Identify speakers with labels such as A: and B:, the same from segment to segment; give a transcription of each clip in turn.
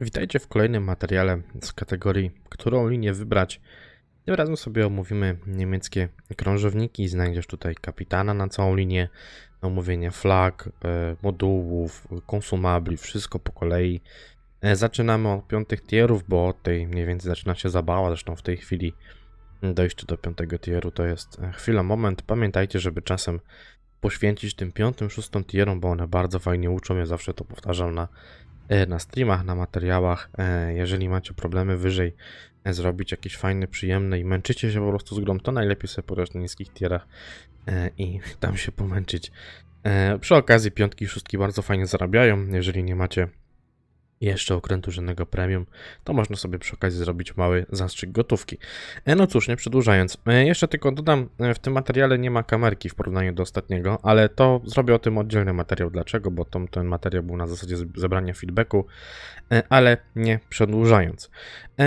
A: Witajcie w kolejnym materiale z kategorii Którą linię wybrać. Tym razem sobie omówimy niemieckie krążowniki. Znajdziesz tutaj kapitana na całą linię, omówienie flag, e, modułów, konsumabli, wszystko po kolei. E, Zaczynamy od piątych tierów, bo od tej mniej więcej zaczyna się zabawa. Zresztą w tej chwili dojście do piątego tieru to jest e, chwila, moment. Pamiętajcie, żeby czasem poświęcić tym piątym, szóstym tierom, bo one bardzo fajnie uczą. Ja zawsze to powtarzam na na streamach, na materiałach. E, Jeżeli macie problemy wyżej e, zrobić jakieś fajne, przyjemne i męczycie się po prostu z grą, to najlepiej sobie podać na niskich tierach e, i tam się pomęczyć. E, Przy okazji piątki i szóstki bardzo fajnie zarabiają. Jeżeli nie macie jeszcze okrętu żadnego premium, to można sobie przy okazji zrobić mały zastrzyk gotówki. E, No cóż, nie przedłużając, e, jeszcze tylko dodam, e, w tym materiale nie ma kamerki w porównaniu do ostatniego, ale to zrobię o tym oddzielny materiał. Dlaczego? Bo to, ten materiał był na zasadzie zebrania feedbacku, ale nie przedłużając.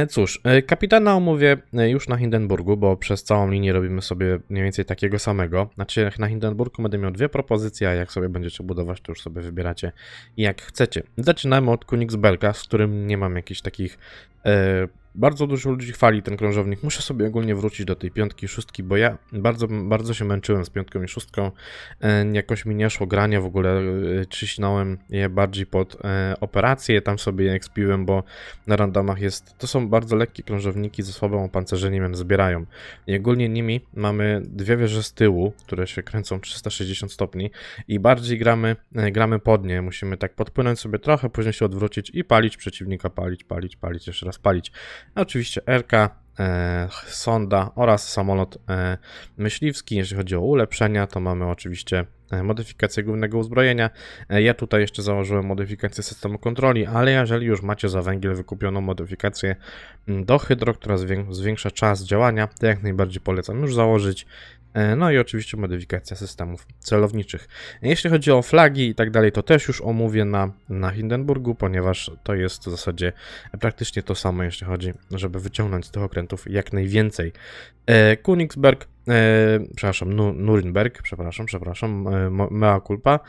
A: Cóż, kapitana omówię już na Hindenburgu, bo przez całą linię robimy sobie mniej więcej takiego samego. Znaczy, na Hindenburgu będę miał dwie propozycje, a jak sobie będziecie budować, to już sobie wybieracie jak chcecie. Zaczynamy od Königsberga, z którym nie mam jakichś takich. E, bardzo dużo ludzi chwali ten krążownik. Muszę sobie ogólnie wrócić do tej piątki, szóstki, bo ja bardzo, bardzo się męczyłem z piątką i szóstką. E, jakoś mi nie szło granie, w ogóle e, ciśnąłem je bardziej pod e, operacje, tam sobie je ekspiłem, bo na randomach jest. To są bardzo lekkie krążowniki ze słabym opancerzeniem, zbierają. I ogólnie nimi mamy dwie wieże z tyłu, które się kręcą 360 stopni i bardziej gramy, e, gramy pod nie. Musimy tak podpłynąć sobie trochę, później się odwrócić i palić przeciwnika, palić, palić, palić, jeszcze raz palić. Oczywiście RK, e, sonda oraz samolot e, myśliwski. Jeżeli chodzi o ulepszenia, to mamy oczywiście e, modyfikację głównego uzbrojenia. Ja tutaj jeszcze założyłem modyfikację systemu kontroli, ale jeżeli już macie za węgiel wykupioną modyfikację mm, do hydro, która zwię- zwiększa czas działania, to jak najbardziej polecam już założyć. E, No i oczywiście modyfikacja systemów celowniczych. Jeśli chodzi o flagi i tak dalej, to też już omówię na, na Hindenburgu, ponieważ to jest w zasadzie praktycznie to samo, jeśli chodzi, żeby wyciągnąć z tych okrętów jak najwięcej. E, Königsberg, e, przepraszam, Nu- Nuremberg, przepraszam, przepraszam, e, mea culpa.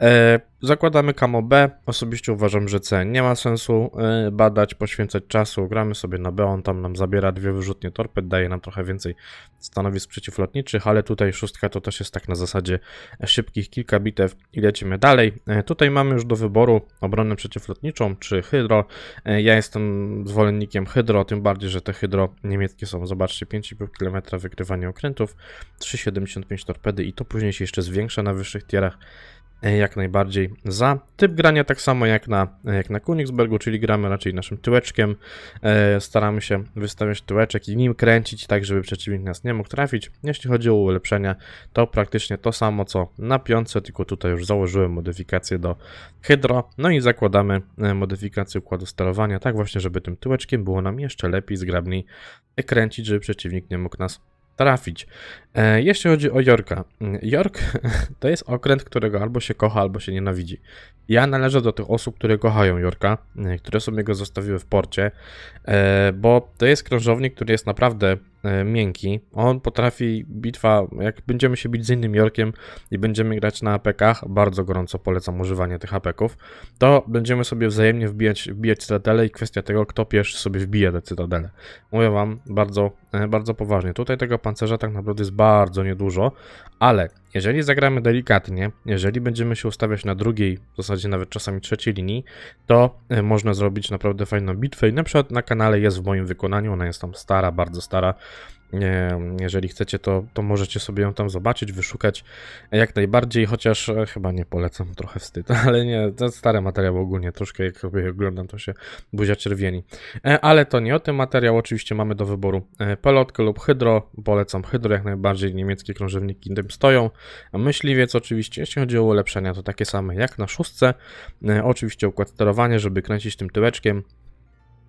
A: E, zakładamy kamo B, osobiście uważam, że C nie ma sensu e, badać, poświęcać czasu, gramy sobie na B, on tam nam zabiera dwie wyrzutnie torped, daje nam trochę więcej stanowisk przeciwlotniczych, ale tutaj szóstka to też jest tak na zasadzie szybkich kilka bitew i lecimy dalej. E, Tutaj mamy już do wyboru obronę przeciwlotniczą czy hydro. E, Ja jestem zwolennikiem hydro, tym bardziej, że te hydro niemieckie są, zobaczcie, 5,5 km wykrywanie okrętów, 3,75 torpedy i to później się jeszcze zwiększa na wyższych tierach. E, Jak najbardziej za. Typ grania tak samo jak na, jak na Königsbergu, czyli gramy raczej naszym tyłeczkiem. E, staramy się wystawiać tyłeczek i nim kręcić, tak żeby przeciwnik nas nie mógł trafić. Jeśli chodzi o ulepszenia, to praktycznie to samo co na piątce, tylko tutaj już założyłem modyfikację do Hydro. No i zakładamy e, modyfikację układu sterowania, tak właśnie, żeby tym tyłeczkiem było nam jeszcze lepiej, zgrabniej kręcić, żeby przeciwnik nie mógł nas trafić. E, jeśli chodzi o Jorka. mm, Jork to jest okręt, którego albo się kocha, albo się nienawidzi. Ja należę do tych osób, które kochają Jorka, e, które sobie go zostawiły w porcie, e, bo to jest krążownik, który jest naprawdę miękki. On potrafi bitwa, jak będziemy się bić z innym Jorkiem i będziemy grać na APK-ach, bardzo gorąco polecam używanie tych APK-ów, to będziemy sobie wzajemnie wbijać, wbijać cytadele i kwestia tego, kto pierwszy sobie wbije te cytadele. Mówię wam bardzo, e, bardzo poważnie. Tutaj tego pancerza tak naprawdę jest bardzo niedużo, ale jeżeli zagramy delikatnie, jeżeli będziemy się ustawiać na drugiej, w zasadzie nawet czasami trzeciej linii, to e, można zrobić naprawdę fajną bitwę i na przykład na kanale jest w moim wykonaniu, ona jest tam stara, bardzo stara. Jeżeli chcecie, to, to możecie sobie ją tam zobaczyć, wyszukać jak najbardziej, chociaż e, chyba nie polecam, trochę wstyd, ale nie, to stare materiały ogólnie, troszkę jak sobie oglądam, to się buzia czerwieni. E, Ale to nie o tym materiał, oczywiście mamy do wyboru e, pelotkę lub hydro, polecam hydro jak najbardziej, niemieckie krążowniki tym stoją, myśliwiec oczywiście, jeśli chodzi o ulepszenia, to takie same jak na szóstce, oczywiście układ sterowania, żeby kręcić tym tyłeczkiem,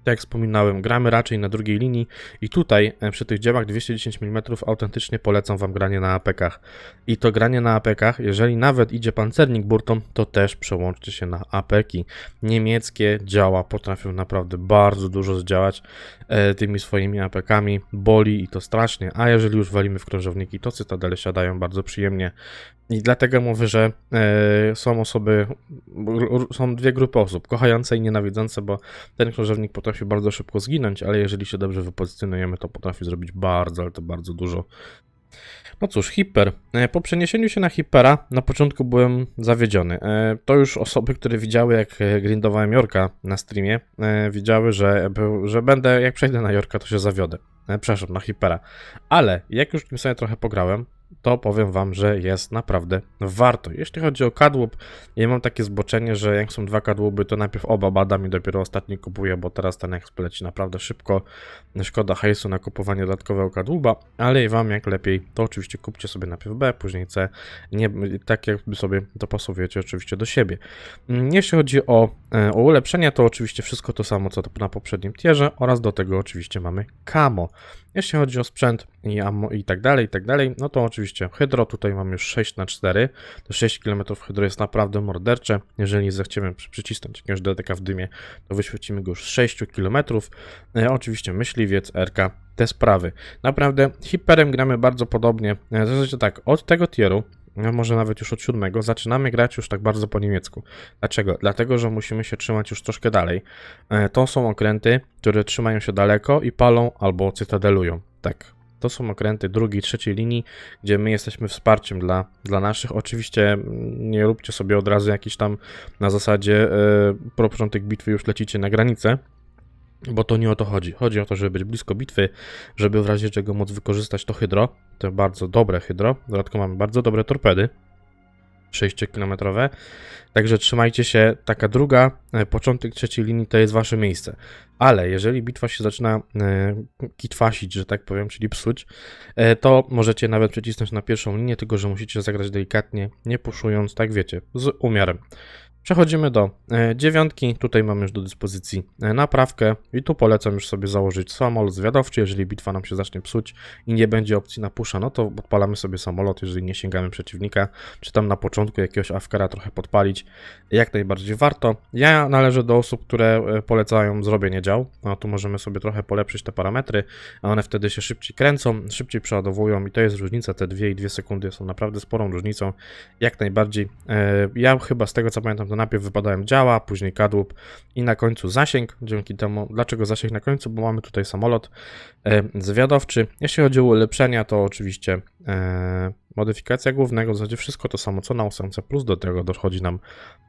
A: Tak jak wspominałem, gramy raczej na drugiej linii i tutaj e, przy tych działach 210 mm autentycznie polecam Wam granie na apekach. I to granie na apekach, jeżeli nawet idzie pancernik burtą, to też przełączcie się na apeki. Niemieckie działa potrafią naprawdę bardzo dużo zdziałać e, tymi swoimi apekami, boli i to strasznie, a jeżeli już walimy w krążowniki, to cytadele siadają bardzo przyjemnie. I dlatego mówię, że e, są osoby, są dwie grupy osób, kochające i nienawidzące, bo ten krążownik potrafi bardzo szybko zginąć, ale jeżeli się dobrze wypozycjonujemy, to potrafi zrobić bardzo, ale to bardzo dużo. No cóż, hiper. E, Po przeniesieniu się na hipera na początku byłem zawiedziony. E, To już osoby, które widziały jak e, grindowałem Jorka na streamie, widziały, że, że będę, jak przejdę na Jorka, to się zawiodę. Przepraszam, na hipera. Ale jak już tym sobie trochę pograłem, to powiem wam, że jest naprawdę warto. Jeśli chodzi o kadłub, ja mam takie zboczenie, że jak są dwa kadłuby, to najpierw oba badam i dopiero ostatni kupuję, bo teraz ten exp leci naprawdę szybko. Szkoda hajsu na kupowanie dodatkowego kadłuba, ale i wam jak lepiej, to oczywiście kupcie sobie najpierw B, później C, nie, tak jakby sobie dopasowujecie oczywiście do siebie. Mm, Jeśli chodzi o, e, o ulepszenia, to oczywiście wszystko to samo, co na poprzednim tierze oraz do tego oczywiście mamy camo. Jeśli chodzi o sprzęt i ammo i tak dalej, i tak dalej, no to oczywiście hydro, tutaj mamy już 6 na 4 to 6 km hydro jest naprawdę mordercze. Jeżeli zechciemy przy- przycisnąć jakiegoś DTK w dymie, to wyświecimy go już z 6 km. E, oczywiście myśliwiec, RK, te sprawy. Naprawdę hiperem gramy bardzo podobnie. E, zasadzie tak, od tego tieru, a może nawet już od siódmego, zaczynamy grać już tak bardzo po niemiecku. Dlaczego? Dlatego, że musimy się trzymać już troszkę dalej. E, To są okręty, które trzymają się daleko i palą albo cytadelują. Tak. To są okręty drugiej, trzeciej linii, gdzie my jesteśmy wsparciem dla, dla naszych. Oczywiście mm, nie róbcie sobie od razu jakiś tam na zasadzie pro początek bitwy już lecicie na granicę, bo to nie o to chodzi. Chodzi o to, żeby być blisko bitwy, żeby w razie czego móc wykorzystać to hydro. To bardzo dobre hydro. Dodatkowo mamy bardzo dobre torpedy. 6-kilometrowe. Także trzymajcie się. Taka druga, e, początek trzeciej linii to jest wasze miejsce. Ale jeżeli bitwa się zaczyna e, kitwasić, że tak powiem, czyli psuć, e, to możecie nawet przycisnąć na pierwszą linię, tylko że musicie zagrać delikatnie, nie puszując, tak wiecie, z umiarem. Przechodzimy do e, dziewiątki. Tutaj mamy już do dyspozycji e, naprawkę i tu polecam już sobie założyć samolot zwiadowczy. Jeżeli bitwa nam się zacznie psuć i nie będzie opcji na pusza, no to odpalamy sobie samolot, jeżeli nie sięgamy przeciwnika, czy tam na początku jakiegoś afkara trochę podpalić. Jak najbardziej warto. Ja należę do osób, które e, polecają zrobienie dział. No tu możemy sobie trochę polepszyć te parametry, a one wtedy się szybciej kręcą, szybciej przeładowują i to jest różnica. Te 2 i 2 sekundy są naprawdę sporą różnicą. Jak najbardziej. Ja chyba z tego co pamiętam, to najpierw wypadałem działa, później kadłub i na końcu zasięg. Dzięki temu, dlaczego zasięg na końcu? Bo mamy tutaj samolot e, zwiadowczy. Jeśli chodzi o ulepszenia, to oczywiście e, modyfikacja głównego, w zasadzie wszystko to samo co na 8C, plus do tego dochodzi nam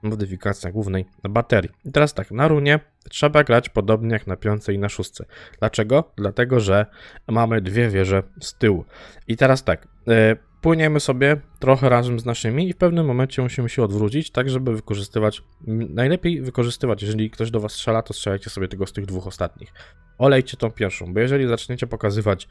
A: modyfikacja głównej baterii. I teraz tak, na runie trzeba grać podobnie jak na piące i na szóstce. Dlaczego? Dlatego, że mamy dwie wieże z tyłu. I teraz tak, e, płyniemy sobie trochę razem z naszymi i w pewnym momencie musimy się odwrócić, tak żeby wykorzystywać, najlepiej wykorzystywać, jeżeli ktoś do was strzela, to strzelajcie sobie tego z tych dwóch ostatnich. Olejcie tą pierwszą, bo jeżeli zaczniecie pokazywać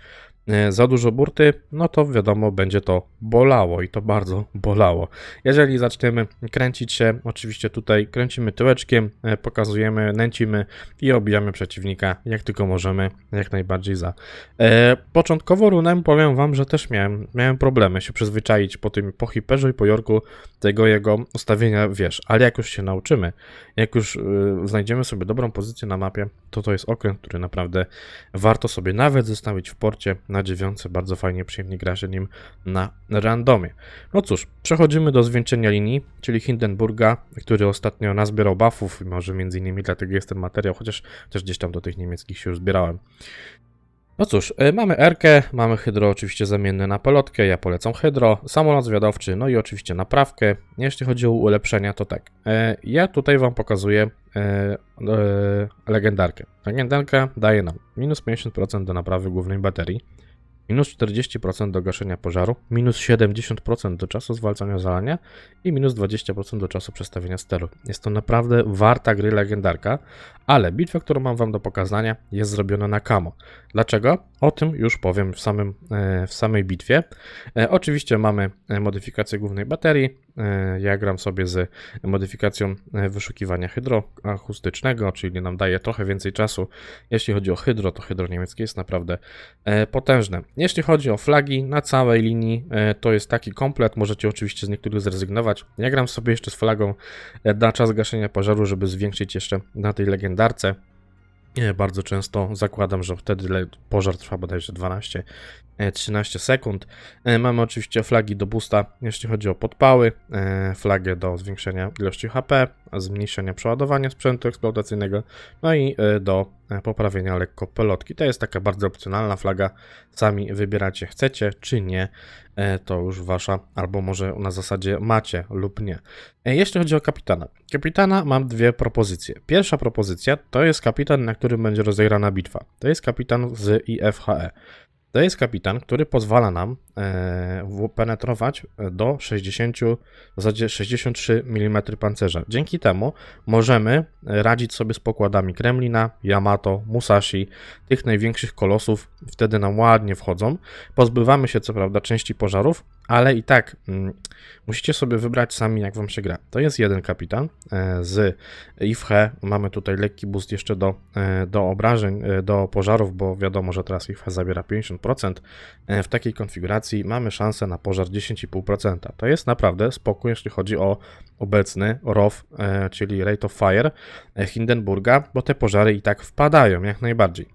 A: e, za dużo burty, no to wiadomo, będzie to bolało i to bardzo bolało. Jeżeli zaczniemy kręcić się, oczywiście tutaj kręcimy tyłeczkiem, e, pokazujemy, nęcimy i obijamy przeciwnika jak tylko możemy, jak najbardziej za. E, początkowo runem powiem wam, że też miałem, miałem problemy się przyzwyczaić po tym, po hiperze i po Jorku tego jego ustawienia wież, ale jak już się nauczymy, jak już znajdziemy sobie dobrą pozycję na mapie, to to jest okręt, który naprawdę warto sobie nawet zostawić w porcie na dziewiątce, bardzo fajnie, przyjemnie gra się nim na randomie. No cóż, przechodzimy do zwieńczenia linii, czyli Hindenburga, który ostatnio nazbierał buffów może między innymi dlatego jest ten materiał, chociaż też gdzieś tam do tych niemieckich się już zbierałem. No cóż, y, mamy Erkę, mamy hydro oczywiście zamienne na pelotkę, ja polecam hydro, samolot zwiadowczy, no i oczywiście naprawkę. Jeśli chodzi o ulepszenia, to tak. E, Ja tutaj Wam pokazuję e, legendarkę. Legendarka daje nam minus 50% do naprawy głównej baterii, minus 40% do gaszenia pożaru, minus 70% do czasu zwalczania zalania i minus 20% do czasu przestawienia steru. Jest to naprawdę warta gry legendarka, ale bitwa, którą mam Wam do pokazania, jest zrobiona na kamo. Dlaczego? O tym już powiem w, samym, e, w samej bitwie. E, Oczywiście mamy e, modyfikację głównej baterii. Ja gram sobie z modyfikacją wyszukiwania hydroakustycznego, czyli nam daje trochę więcej czasu. Jeśli chodzi o hydro, to hydro niemieckie jest naprawdę potężne. Jeśli chodzi o flagi na całej linii, to jest taki komplet. Możecie oczywiście z niektórych zrezygnować. Ja gram sobie jeszcze z flagą na czas gaszenia pożaru, żeby zwiększyć jeszcze na tej legendarce. Bardzo często zakładam, że wtedy pożar trwa bodajże 12 e, 13 sekund. E, Mamy oczywiście flagi do boosta, jeśli chodzi o podpały, e, flagę do zwiększenia ilości HP, zmniejszenia przeładowania sprzętu eksploatacyjnego, no i do poprawienia lekko pelotki. To jest taka bardzo opcjonalna flaga. Sami wybieracie, chcecie czy nie. E, To już wasza, albo może na zasadzie macie lub nie. E, Jeśli chodzi o kapitana. Kapitana mam dwie propozycje. Pierwsza propozycja to jest kapitan, na którym będzie rozegrana bitwa. To jest kapitan z IFHE. To jest kapitan, który pozwala nam e, penetrować do 60, w zasadzie 63 mm pancerza. Dzięki temu możemy radzić sobie z pokładami Kremlina, Yamato, Musashi, tych największych kolosów. Wtedy nam ładnie wchodzą. Pozbywamy się co prawda części pożarów, ale i tak mm, musicie sobie wybrać sami, jak wam się gra. To jest jeden kapitan e, z IFHE. Mamy tutaj lekki boost jeszcze do, e, do obrażeń, e, do pożarów, bo wiadomo, że teraz IFHE zabiera 50%. E, W takiej konfiguracji mamy szansę na pożar 10,5%. To jest naprawdę spoko, jeśli chodzi o obecny ROF, czyli Rate of Fire Hindenburga, bo te pożary i tak wpadają jak najbardziej.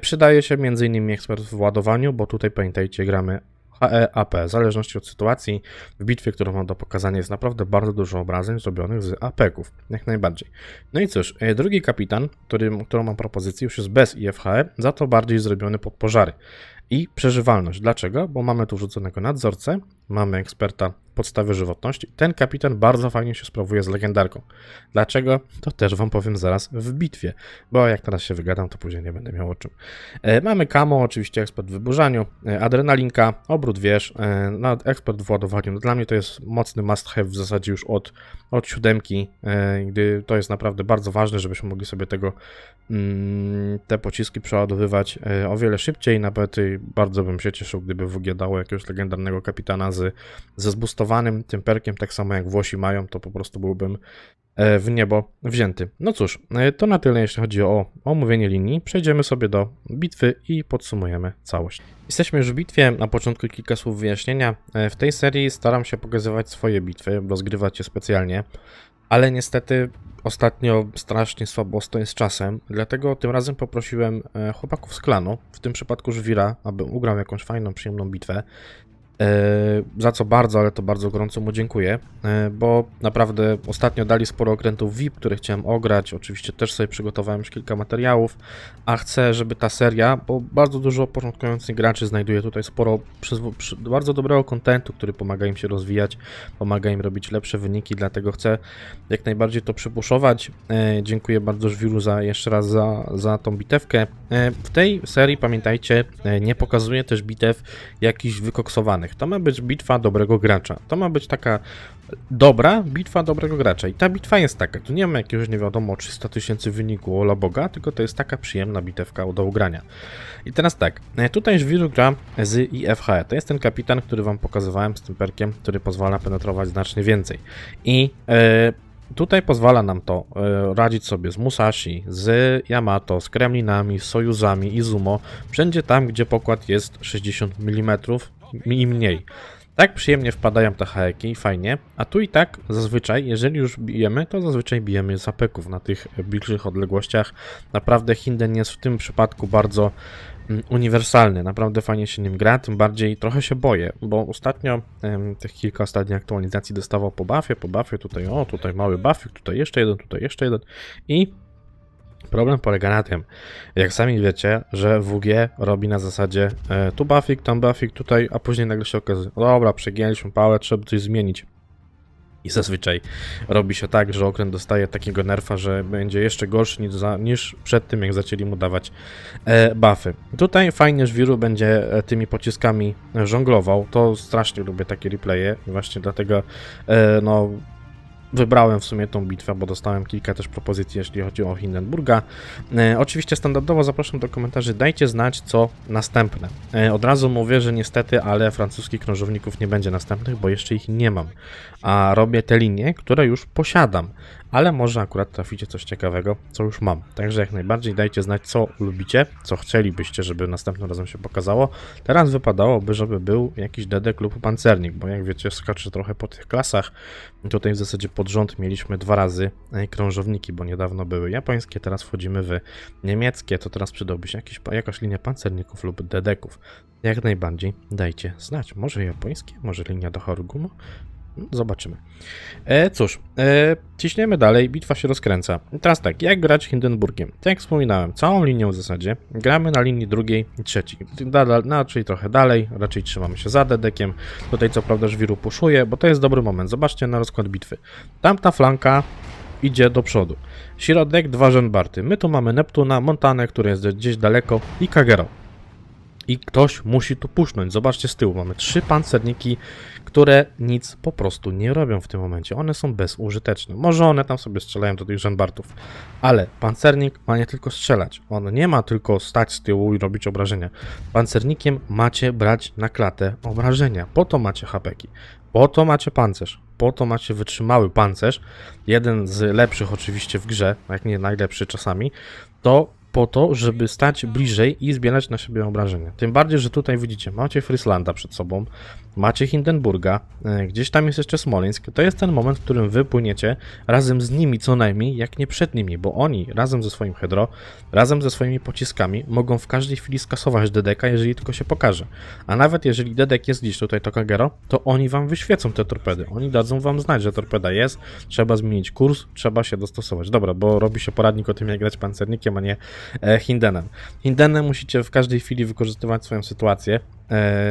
A: Przydaje się m.in. ekspert w ładowaniu, bo tutaj pamiętajcie, gramy HE, AP. W zależności od sytuacji, w bitwie, którą mam do pokazania, jest naprawdę bardzo dużo obrażeń zrobionych z AP-ków. Jak najbardziej. No i cóż, e, drugi kapitan, który, którą mam propozycję, już jest bez IFHE, za to bardziej zrobiony pod pożary. I przeżywalność. Dlaczego? Bo mamy tu wrzuconego nadzorcę, mamy eksperta podstawy żywotności. Ten kapitan bardzo fajnie się sprawuje z legendarką. Dlaczego? To też wam powiem zaraz w bitwie, bo jak teraz się wygadam, to później nie będę miał o czym. E, mamy Kamo, oczywiście ekspert w wyburzaniu, e, adrenalinka, obrót wież, e, no, ekspert w ładowaniu. Dla mnie to jest mocny must have w zasadzie już od, od siódemki, e, gdy to jest naprawdę bardzo ważne, żebyśmy mogli sobie tego mm, te pociski przeładowywać e, o wiele szybciej. Nawet bardzo bym się cieszył, gdyby WG dało jakiegoś legendarnego kapitana z, ze zbustowanym tym perkiem, tak samo jak Włosi mają, to po prostu byłbym e, w niebo wzięty. No cóż, e, to na tyle, jeśli chodzi o omówienie linii. Przejdziemy sobie do bitwy i podsumujemy całość. Jesteśmy już w bitwie, na początku kilka słów wyjaśnienia. E, W tej serii staram się pokazywać swoje bitwy, rozgrywać je specjalnie, ale niestety ostatnio strasznie słabo stoję z czasem, dlatego tym razem poprosiłem e, chłopaków z klanu, w tym przypadku Żwira, aby ugrał jakąś fajną, przyjemną bitwę. E, Za co bardzo, ale to bardzo gorąco mu dziękuję, e, bo naprawdę ostatnio dali sporo okrętów VIP, które chciałem ograć. Oczywiście też sobie przygotowałem już kilka materiałów, a chcę, żeby ta seria, bo bardzo dużo początkujących graczy znajduje tutaj sporo bardzo dobrego kontentu, który pomaga im się rozwijać, pomaga im robić lepsze wyniki, dlatego chcę jak najbardziej to przypuszować. E, dziękuję bardzo Żwiru za jeszcze raz za, za tą bitewkę. W tej serii pamiętajcie, nie pokazuję też bitew jakichś wykoksowanych. To ma być bitwa dobrego gracza. To ma być taka dobra bitwa dobrego gracza. I ta bitwa jest taka. Tu nie ma jakiegoś nie wiadomo 300 tysięcy wyniku ola Boga, tylko to jest taka przyjemna bitewka do ugrania. I teraz tak, e, tutaj Żwiru gra z IFHE. To jest ten kapitan, który wam pokazywałem z tym perkiem, który pozwala penetrować znacznie więcej. I e, Tutaj pozwala nam to e, radzić sobie z Musashi, z Yamato, z Kremlinami, z Sojuzami, Izumo, wszędzie tam, gdzie pokład jest 60 mm i mniej. Tak przyjemnie wpadają te haeki, fajnie, a tu i tak zazwyczaj, jeżeli już bijemy, to zazwyczaj bijemy z apeków na tych bliższych odległościach. Naprawdę Hinden jest w tym przypadku bardzo mm, uniwersalny, naprawdę fajnie się nim gra, tym bardziej trochę się boję, bo ostatnio tych kilka ostatnich aktualizacji dostawał po buffie, po buffie, tutaj o, tutaj mały buffik, tutaj jeszcze jeden, tutaj jeszcze jeden i problem polega na tym, jak sami wiecie, że WG robi na zasadzie e, tu buffik, tam buffik, tutaj, a później nagle się okazuje, "No dobra, przegięliśmy pałę, trzeba coś zmienić. I zazwyczaj robi się tak, że okręt dostaje takiego nerfa, że będzie jeszcze gorszy niż, za, niż przed tym, jak zaczęli mu dawać e, buffy. Tutaj fajnie Żwiru będzie e, tymi pociskami żonglował. To strasznie lubię takie replaye właśnie dlatego e, no wybrałem w sumie tą bitwę, bo dostałem kilka też propozycji, jeśli chodzi o Hindenburga. E, oczywiście standardowo zapraszam do komentarzy, dajcie znać, co następne. E, od razu mówię, że niestety, ale francuskich krążowników nie będzie następnych, bo jeszcze ich nie mam. A robię te linie, które już posiadam, ale może akurat traficie coś ciekawego, co już mam. Także jak najbardziej dajcie znać, co lubicie, co chcielibyście, żeby następnym razem się pokazało. Teraz wypadałoby, żeby był jakiś dedek lub pancernik, bo jak wiecie, skaczę trochę po tych klasach. Tutaj w zasadzie pod rząd mieliśmy dwa razy e, krążowniki, bo niedawno były japońskie, teraz wchodzimy w niemieckie, to teraz przydałby się jakiś, jakaś linia pancerników lub dedeków. Jak najbardziej dajcie znać. Może japońskie, może linia do Harugumo? No, Zobaczymy. E, cóż, e, ciśniemy dalej, bitwa się rozkręca. Teraz tak, jak grać Hindenburgiem? Tak jak wspominałem, całą linią w zasadzie gramy na linii drugiej i trzeciej. Dalej, no, czyli trochę dalej, raczej trzymamy się za dedekiem. Tutaj co prawda żwiru puszuje, bo to jest dobry moment. Zobaczcie na rozkład bitwy. Tamta flanka idzie do przodu. Środek, dwa Żenbarty. My tu mamy Neptuna, Montanę, który jest gdzieś daleko i Kagero. I ktoś musi tu puszcząć. Zobaczcie z tyłu, mamy trzy pancerniki, które nic po prostu nie robią w tym momencie. One są bezużyteczne. Może one tam sobie strzelają do tych Żenbartów, ale pancernik ma nie tylko strzelać. On nie ma tylko stać z tyłu i robić obrażenia. Pancernikiem macie brać na klatę obrażenia. Po to macie hapeki. Po to macie pancerz. Po to macie wytrzymały pancerz. Jeden z lepszych oczywiście w grze, jak nie najlepszy czasami. To po to, żeby stać bliżej i zbierać na siebie obrażenia. Tym bardziej, że tutaj widzicie, macie Frieslanda przed sobą, macie Hindenburga, e, gdzieś tam jest jeszcze Smoleńsk. To jest ten moment, w którym wy płyniecie razem z nimi co najmniej, jak nie przed nimi, bo oni razem ze swoim Hedro, razem ze swoimi pociskami mogą w każdej chwili skasować Dedeka, jeżeli tylko się pokaże. A nawet jeżeli Dedek jest gdzieś tutaj Tokagero, to oni wam wyświecą te torpedy. Oni dadzą wam znać, że torpeda jest, trzeba zmienić kurs, trzeba się dostosować. Dobra, bo robi się poradnik o tym, jak grać pancernikiem, a nie e, Hindenem. Hindenem musicie w każdej chwili wykorzystywać swoją sytuację,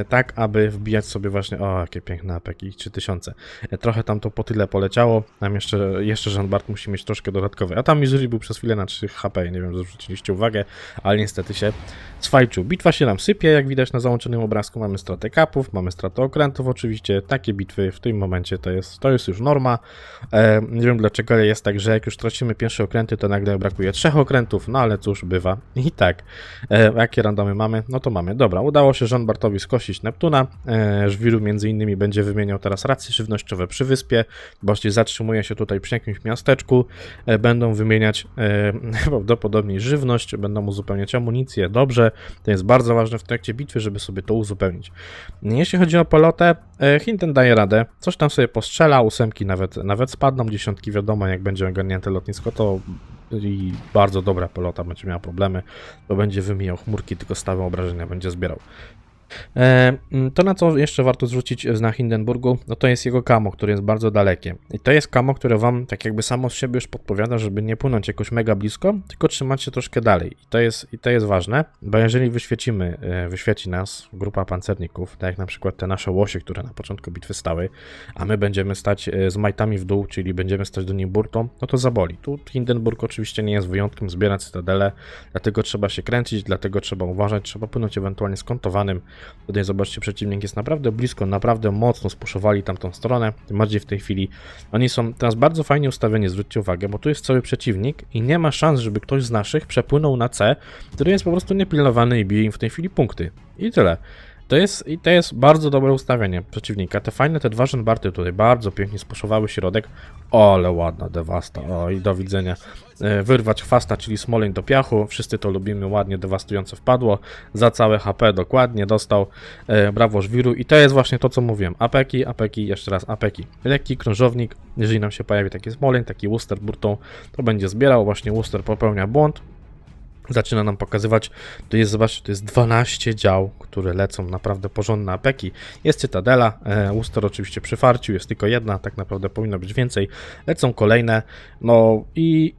A: tak aby wbijać sobie właśnie, o jakie piękne apeki, 3000. E, trochę tam to po tyle poleciało, tam jeszcze, jeszcze Jean Bart musi mieć troszkę dodatkowe, a tam Missouri był przez chwilę na 3 HP, nie wiem, zwróciliście uwagę, ale niestety się swajczył. Bitwa się nam sypie, jak widać na załączonym obrazku, mamy stratę kapów, mamy stratę okrętów oczywiście, takie bitwy w tym momencie to jest, to jest już norma, e, nie wiem dlaczego, ale jest tak, że jak już tracimy pierwsze okręty, to nagle brakuje trzech okrętów, no ale cóż, bywa i tak. E, jakie randomy mamy? No to mamy. Dobra, udało się Jean Bartowi skosić Neptuna. E, Żwiru między innymi będzie wymieniał teraz racje żywnościowe przy wyspie. Właśnie zatrzymuje się tutaj przy jakimś miasteczku. E, będą wymieniać e, prawdopodobnie żywność, będą uzupełniać amunicję. Dobrze, to jest bardzo ważne w trakcie bitwy, żeby sobie to uzupełnić. Jeśli chodzi o pelotę, e, Hinten daje radę. Coś tam sobie postrzela, ósemki nawet, nawet spadną, dziesiątki wiadomo, jak będzie ogarnięte lotnisko, to i bardzo dobra pelota będzie miała problemy, bo będzie wymijał chmurki, tylko stałe obrażenia będzie zbierał. E, mm, to, na co jeszcze warto zwrócić na Hindenburgu, no to jest jego kamo, które jest bardzo dalekie. I to jest kamo, które wam tak jakby samo z siebie już podpowiada, żeby nie płynąć jakoś mega blisko, tylko trzymać się troszkę dalej. I to jest, i to jest ważne, bo jeżeli wyświecimy, e, wyświeci nas grupa pancerników, tak jak na przykład te nasze łosie, które na początku bitwy stały, a my będziemy stać e, z majtami w dół, czyli będziemy stać do niej burtą, no to zaboli. Tu Hindenburg oczywiście nie jest wyjątkiem, zbierać cytadele, dlatego trzeba się kręcić, dlatego trzeba uważać, trzeba płynąć ewentualnie skontowanym, Tutaj zobaczcie, przeciwnik jest naprawdę blisko, naprawdę mocno spuszowali tamtą stronę, tym bardziej w tej chwili. Oni są teraz bardzo fajnie ustawieni, zwróćcie uwagę, bo tu jest cały przeciwnik i nie ma szans, żeby ktoś z naszych przepłynął na C, który jest po prostu niepilnowany i bije im w tej chwili punkty. I tyle. To jest, I to jest bardzo dobre ustawienie przeciwnika. Te fajne, te dwa żenbarty tutaj bardzo pięknie spuszowały środek. O, ale ładna dewasta. O, i do widzenia. E, Wyrwać chwasta, czyli smoleń do piachu. Wszyscy to lubimy, ładnie dewastujące wpadło. Za całe HP dokładnie dostał. E, Brawo żwiru. I to jest właśnie to, co mówiłem. Apeki, apeki, jeszcze raz apeki. Lekki krążownik. Jeżeli nam się pojawi taki smoleń, taki Worcester burtą, to będzie zbierał. Właśnie Worcester popełnia błąd zaczyna nam pokazywać, to jest, zobaczcie, to jest 12 dział, które lecą, naprawdę porządne apeki. Jest Cytadela, e, Worcester oczywiście przy farciu, jest tylko jedna, tak naprawdę powinno być więcej. Lecą kolejne, no i,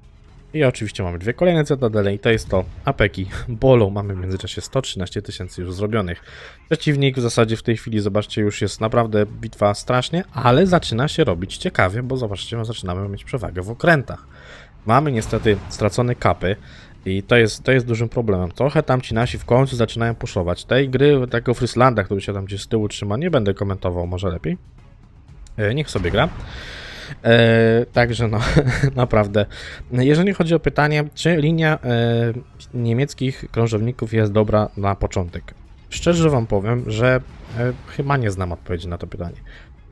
A: i oczywiście mamy dwie kolejne Cytadele i to jest to apeki. Bolą, mamy w międzyczasie 113 tysięcy już zrobionych. Przeciwnik w zasadzie w tej chwili, zobaczcie, już jest naprawdę bitwa strasznie, ale zaczyna się robić ciekawie, bo zobaczcie, zaczynamy mieć przewagę w okrętach. Mamy niestety stracone kapy, i to jest, to jest dużym problemem. Trochę tam ci nasi w końcu zaczynają puszować. Tej gry, tego Frieslanda, który się tam gdzieś z tyłu trzyma, nie będę komentował, może lepiej. E, niech sobie gra. E, także no, naprawdę. Jeżeli chodzi o pytanie, czy linia e, niemieckich krążowników jest dobra na początek? Szczerze wam powiem, że e, chyba nie znam odpowiedzi na to pytanie.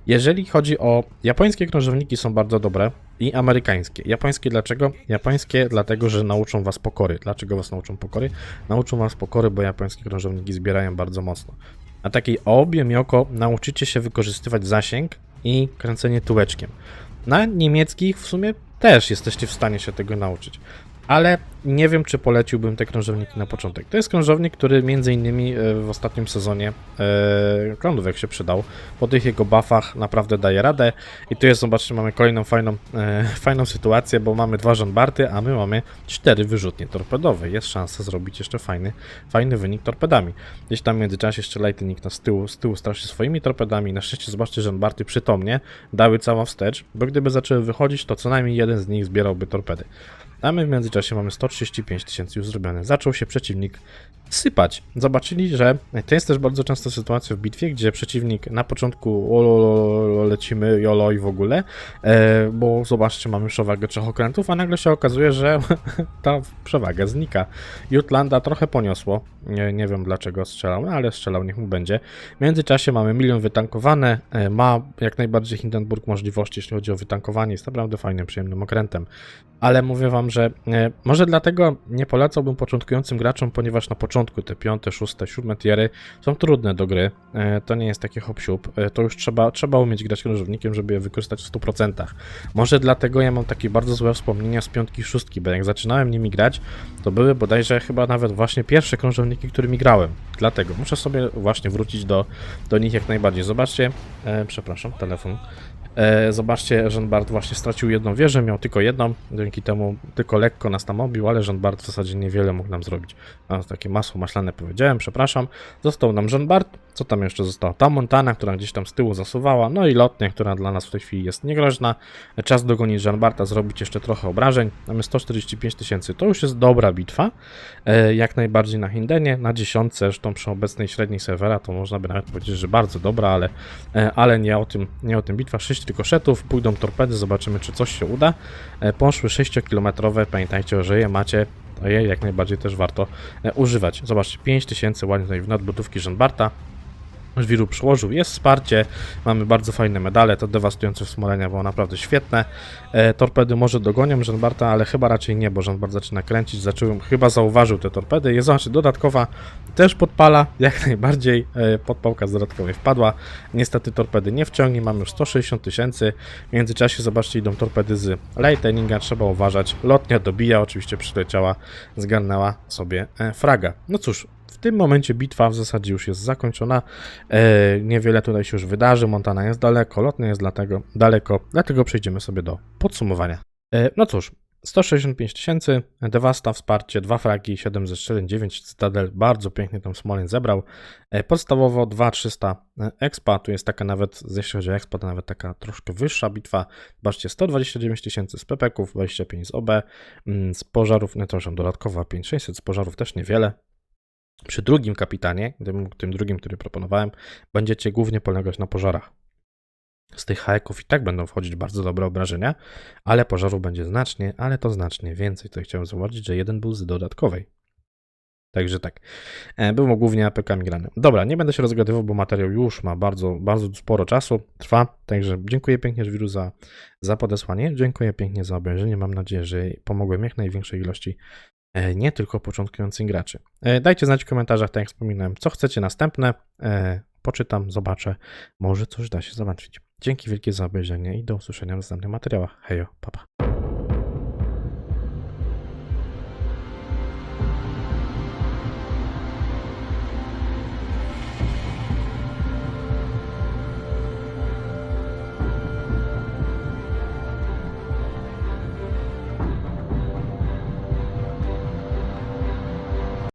A: Jeżeli chodzi o japońskie krążowniki są bardzo dobre i amerykańskie. Japońskie dlaczego? Japońskie dlatego, że nauczą was pokory. Dlaczego was nauczą pokory? Nauczą was pokory, bo japońskie krążowniki zbierają bardzo mocno. Na takiej obie mioko nauczycie się wykorzystywać zasięg i kręcenie tułeczkiem. Na niemieckich w sumie też jesteście w stanie się tego nauczyć. Ale nie wiem, czy poleciłbym te krążowniki na początek. To jest krążownik, który między innymi e, w ostatnim sezonie e, klądówek się przydał. Po tych jego buffach naprawdę daje radę. I tu jest, zobaczcie, mamy kolejną fajną, e, fajną sytuację, bo mamy dwa żonbarty, a my mamy cztery wyrzutnie torpedowe. Jest szansa zrobić jeszcze fajny, fajny wynik torpedami. Gdzieś tam w międzyczasie jeszcze Lightning nas z tyłu, z tyłu straszy swoimi torpedami. Na szczęście, zobaczcie, żonbarty przytomnie dały całą wstecz, bo gdyby zaczęły wychodzić, to co najmniej jeden z nich zbierałby torpedy. A my w międzyczasie mamy 135 tysięcy już zrobione. Zaczął się przeciwnik sypać. Zobaczyli, że to jest też bardzo często sytuacja w bitwie, gdzie przeciwnik na początku olololo, lecimy jolo i w ogóle, e, bo zobaczcie, mamy przewagę trzech okrętów, a nagle się okazuje, że ta przewaga znika. Jutlanda trochę poniosło, nie, nie wiem dlaczego strzelał, ale strzelał, niech mu będzie. W międzyczasie mamy milion wytankowane, e, ma jak najbardziej Hindenburg możliwości, jeśli chodzi o wytankowanie, jest naprawdę fajnym, przyjemnym okrętem. Ale mówię wam, że e, może dlatego nie polecałbym początkującym graczom, ponieważ na początku te piąte, szóste, siódme tiery są trudne do gry. E, to nie jest takie hop e, To już trzeba, trzeba umieć grać krążownikiem, żeby je wykorzystać w 100%. Może dlatego ja mam takie bardzo złe wspomnienia z piątki, szóstki, bo jak zaczynałem nimi grać, to były bodajże chyba nawet właśnie pierwsze krążowniki, którymi grałem. Dlatego muszę sobie właśnie wrócić do, do nich jak najbardziej. Zobaczcie, e, przepraszam, telefon. E, zobaczcie, Jean Bart właśnie stracił jedną wieżę, miał tylko jedną, dzięki temu tylko lekko nas tam obił, ale Jean Bart w zasadzie niewiele mógł nam zrobić. A, takie masło maślane powiedziałem, przepraszam. Został nam Jean Bart, co tam jeszcze zostało? Ta Montana, która gdzieś tam z tyłu zasuwała, no i lotnia, która dla nas w tej chwili jest niegroźna. Czas dogonić Jean Barta, zrobić jeszcze trochę obrażeń. Mamy 145 tysięcy, to już jest dobra bitwa, e, jak najbardziej na Hindenie, na dziesiątce, zresztą przy obecnej średniej serwera, to można by nawet powiedzieć, że bardzo dobra, ale, e, ale nie o tym, nie o tym bitwa. 6 rykoszetów, pójdą torpedy, zobaczymy czy coś się uda. E, poszły 6-kilometrowe, pamiętajcie, że je macie, je jak najbardziej też warto używać. Zobaczcie, 5000 ładnie tutaj w nadbudówki Żanbarta. Żwiru przyłożył, jest wsparcie, mamy bardzo fajne medale, to dewastujące wspomolenia było naprawdę świetne. E, torpedy może dogonią Żanbarta, ale chyba raczej nie, bo Żanbart zaczyna kręcić, zaczął, chyba zauważył te torpedy. Jest znaczy dodatkowa, też podpala, jak najbardziej e, podpałka z dodatkowej wpadła. Niestety torpedy nie wciągnie, mamy już 160 tysięcy. W międzyczasie zobaczcie, idą torpedy z lightninga, trzeba uważać. Lotnia dobija, oczywiście przyleciała, zgarnęła sobie e, fraga. No cóż, w tym momencie bitwa w zasadzie już jest zakończona. E, niewiele tutaj się już wydarzy. Montana jest daleko, lotny jest dlatego daleko, dlatego przejdziemy sobie do podsumowania. E, no cóż, 165 tysięcy, Devasta, wsparcie, 2 fragi, 7 ze 4, 9 Cytadel, bardzo pięknie tam Smolin zebrał. E, podstawowo 2300 e, expa, tu jest taka nawet, jeśli chodzi o expa, to nawet taka troszkę wyższa bitwa. Zobaczcie, 129 tysięcy z pepeków, 25 z OB, mm, z pożarów, nie to, dodatkowo 5600 z pożarów też niewiele, przy drugim kapitanie, tym, tym drugim, który proponowałem, będziecie głównie polegać na pożarach. Z tych haeków i tak będą wchodzić bardzo dobre obrażenia, ale pożarów będzie znacznie, ale to znacznie więcej. Tutaj chciałem zauważyć, że jeden był z dodatkowej. Także tak. E, było głównie APK grane. Dobra, nie będę się rozgadywał, bo materiał już ma bardzo, bardzo sporo czasu, trwa. Także dziękuję pięknie Żwiru za, za podesłanie. Dziękuję pięknie za obejrzenie. Mam nadzieję, że pomogłem jak największej ilości nie tylko początkujących graczy. E, dajcie znać w komentarzach, tak jak wspominałem, co chcecie następne. E, poczytam, zobaczę, może coś da się załatwić. Dzięki wielkie za obejrzenie i do usłyszenia w następnych materiałach. Hejo, papa.